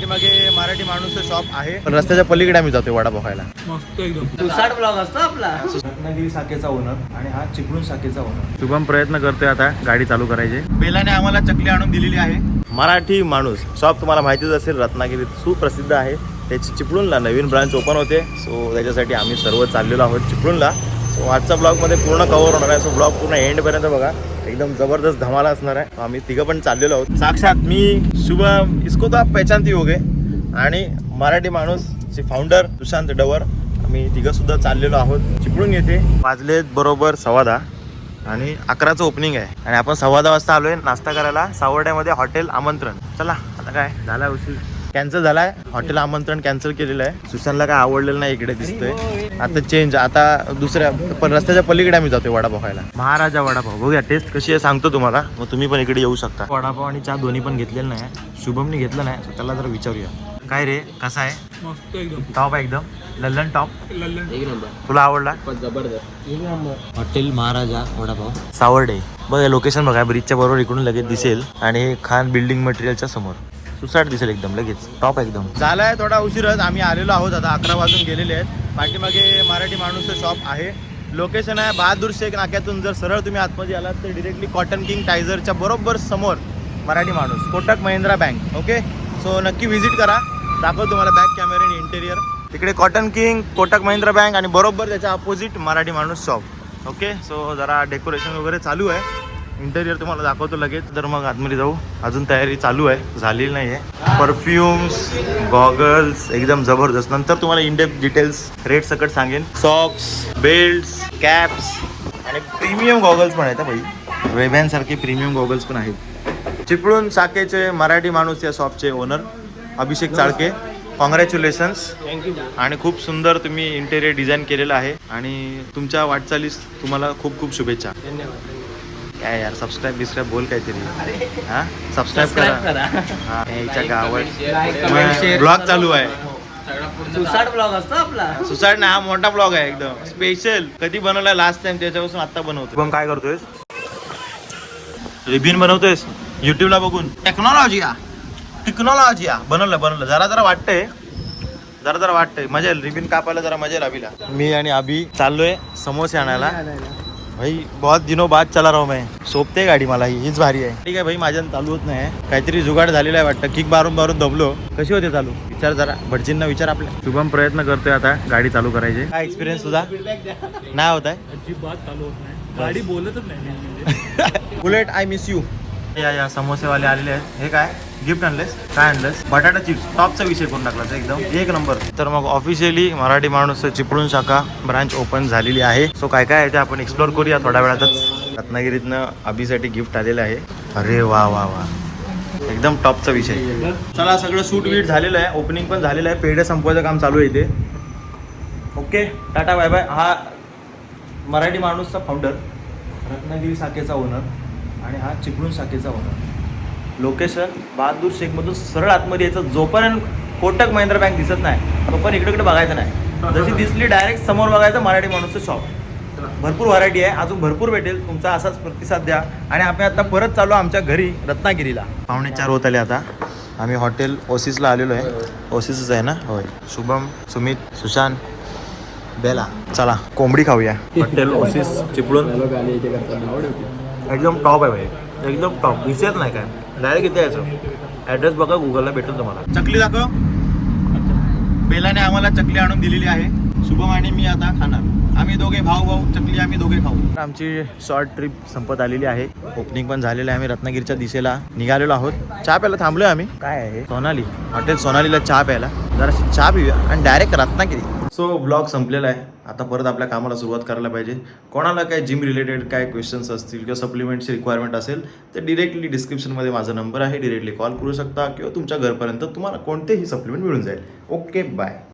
पाठीमागे मराठी माणूस शॉप आहे. पण रस्त्याच्या पलीकडे आम्ही जातोय वडापाव खायला मस्त एकदम. ब्लॉग असतो आपला. रत्नागिरी शाखेचा ओनर आणि हा चिपळूण शाखेचा ओनर शुभम प्रयत्न करतोय आता गाडी चालू करायची. बेलाने आम्हाला चकली आणून दिलेली आहे. मराठी माणूस. शॉप तुम्हाला माहितीच असेल रत्नागिरीत सुप्रसिद्ध आहे. त्याची चिपळूणला नवीन ब्रांच ओपन होते. सो त्याच्यासाठी आम्ही सर्व चाललेलो आहोत चिपळूणला. सो आजच्या ब्लॉगमध्ये पूर्ण कव्हर होणार आहे. सो ब्लॉग पूर्ण एंडपर्यंत बघा. एकदम जबरदस्त धमाला असणार आहे. आम्ही तिघं पण चाललेलो आहोत. साक्षात मी शुभम इसको तो आप पहचानती होगे आणि मराठी माणूस चे फाउंडर सुशांत डवर. आम्ही तिघं सुद्धा चाललेलो आहोत. चिपळून येते वाजलेत बरोबर सव्वा दहा आणि अकराचं ओपनिंग आहे. आणि आपण सव्वा दहा वाजता आलोय नाश्ता करायला. सावर्ड्यामध्ये हॉटेल आमंत्रण. चला आता काय? झाला उशीर. कॅन्सल झालाय. हॉटेल आमंत्रण कॅन्सल केलेलं आहे. सुशांतला काय आवडलेलं नाही इकडे दिसतोय. आता चेंज आता दुसऱ्या पण रस्त्याच्या पलीकडे आम्ही जातोय वडापाव खायला. महाराजा वडापाव. बघूया टेस्ट कशी आहे सांगतो तुम्हाला. मग तुम्ही पण इकडे येऊ शकता. वडापाव आणि चहा दोन्ही पण घेतलेलं नाही. शुभमने घेतलं नाही त्याला जरा विचारूया. काय रे कसा आहे? मस्त एकदम. टॉप आहे एकदम. लल्लन टॉप लल्लन. एक नंबर तुला आवडला? जबरदस्त. हॉटेल महाराजा वडापाव. सावर्डे. बघा लोकेशन बघा ब्रिजच्या बरोबर इकडून लगेच दिसेल. आणि हे खान बिल्डिंग मटेरियलच्या समोर. सुसाट दिसेल एकदम लगेच. टॉप एकदम. झालाय थोडा उशीरच आम्ही आलेलो आहोत आता अकरा वाजून गेलेले आहेत. पाठीमागे मराठी माणूस शॉप आहे. लोकेशन आहे बहादूर शेख नाक्यातून. जर सरळ तुम्ही आतमध्ये आलात तर डिरेक्टली कॉटन किंग टायझरच्या बरोबर समोर Marathi Manus Kotak Mahindra bank okay so नक्की व्हिजिट करा. दाखव तुम्हाला बॅक कॅमेरा आणि इंटेरियर तिकडे cotton king Kotak Mahindra bank आणि बरोबर त्याच्या opposite Marathi Manus shop okay so जरा डेकोरेशन वगैरे चालू आहे. इंटेरियर तुम्हाला दाखवतो लगेच. तर मग आतमध्ये जाऊ. अजून तयारी चालू आहे. झालेली नाही आहे परफ्युम्स गॉगल्स एकदम जबरदस्त. नंतर तुम्हाला इंडेप डिटेल्स रेट सकट सांगेन. सॉक्स बेल्ट्स कॅप्स आणि प्रीमियम गॉगल्स पण आहेत भाई. रेबॅन सारखे प्रीमियम गॉगल्स पण आहेत. चिपळूण शाखेचे मराठी माणूस या शॉपचे owner Abhishek Chalke. Congratulations thank you आणि खूप सुंदर तुम्ही इंटेरियर डिझाईन केलेलं आहे. आणि तुमच्या वाटचालीस तुम्हाला खूप खूप शुभेच्छा. धन्यवाद. काय यार सबस्क्राईब बिस्क्राईब बोल काहीतरी. हा? सबस्क्राईब करा. हा याच्या गावात. ब्लॉग चालू आहे. तुसाड ब्लॉग असतो आपला. सुसाईड ना हा मोठा ब्लॉग आहे एकदम. स्पेशल कधी बनवलाय लास्ट टाइम त्याच्यापासून आता बनवतो पण काय करतोय रिबिन बनवतोयस? युट्यूबला बघून. टेक्नॉलॉजी या टेक्नॉलॉजी या बनवलं बनवलं. जरा जरा वाटतंय. जरा जरा वाटतंय. मजा येईल. रिबिन कापायला जरा मजा येईल अभिला. मी आणि अभि चाललोय समोसे आणायला. भाई बहुत दिनों बाद चला रहा हूं मैं। सोपते गाडी मला ही हीच भारी आहे. ठीक आहे भाई माझ्या चालू होत नाही. काहीतरी जुगाड झालेला आहे वाटतं. किक मारून मारून दबलो. कशी होते चालू? विचार जरा. भटजींना विचार आपल्या शुभम प्रयत्न करतोय आता गाडी चालू करायची. काय एक्सपिरियन्स तुझा? नाही होत आहे? अजिबात चालू होत नाही. गाडी बोलतच नाही बुलेट आय मिस यू या या समोसेवाले आलेले आहेत. हे काय? गिफ्ट आणलेस काय आणलंस बटाटा चिप्स टॉपचा विषय करून टाकला एकदम. एक नंबर. तर मग ऑफिशियली मराठी माणूस चिपळूण शाखा ब्रांच ओपन झालेली आहे. सो काय काय आहे ते आपण एक्सप्लोर करूया थोड्या वेळातच. रत्नागिरीतनं अभिसाठी गिफ्ट आलेलं आहे. अरे वा वा वा. एकदम टॉपचा विषय. चला सगळं सूट वीट झालेलं आहे. ओपनिंग पण झालेलं आहे. पेढे संपवायचं काम चालू आहे इथे. ओके टाटा बाय बाय हा मराठी माणूसचा फाउंडर रत्नागिरी शाखेचा ओनर आणि हा चिपळूण शाखेचा ओनर लोकेशन बहादूर शेखमधून सरळ आतमध्ये यायचं. जोपर्यंत कोटक महिंद्रा बँक दिसत नाही तोपर्यंत इकडे इकडे बघायचं नाही. जशी दिसली डायरेक्ट समोर बघायचं मराठी माणूसचं शॉप भरपूर व्हरायटी आहे. अजून भरपूर भेटेल. तुमचा असाच प्रतिसाद द्या. आणि आम्ही आता परत चालू आमच्या घरी रत्नागिरीला. पावणे चार होत आले आता. आम्ही हॉटेल ओसिसला आलेलो आहे. ओसिसच आहे ना? होय. शुभम सुमित सुशांत बेला. चला कोंबडी खाऊया. Hotel Oasis Chiplun. एकदम टॉप आहे भाई. एकदम टॉप दिसत नाही काय. डायरेक्ट इथे यायचं ॲड्रेस बघा गुगलला भेटेल तुम्हाला. चकली दाखव. बेलाने आम्हाला चकली आणून दिलेली आहे. शुभम आणि मी आता खाणार. आम्ही दोघे भाऊ भाऊ चकली आम्ही दोघे खाऊ. आमची शॉर्ट ट्रिप संपत आलेली आहे. ओपनिंग पण झालेलं आहे आम्ही रत्नागिरीच्या दिशेला निघालेलो आहोत. चहा प्यायला थांबलोय आम्ही. काय आहे सोनाली. हॉटेल सोनालीला चहा प्यायला. जरा चहा पिऊया आणि डायरेक्ट रत्नागिरी. सो ब्लॉग संपलेला आहे. आता परत आपल्या कामाला सुरुवात करायला पाहिजे. कोणाला काय जिम रिलेटेड काय क्वेश्चन्स असतील किंवा सप्लिमेंटची रिक्वायरमेंट असेल तर डिरेक्टली डिस्क्रिप्शनमध्ये माझा नंबर आहे. डिरेक्टली कॉल करू शकता किंवा तुमच्या घरपर्यंत तुम्हाला कोणतेही सप्लिमेंट मिळून जाईल. Okay bye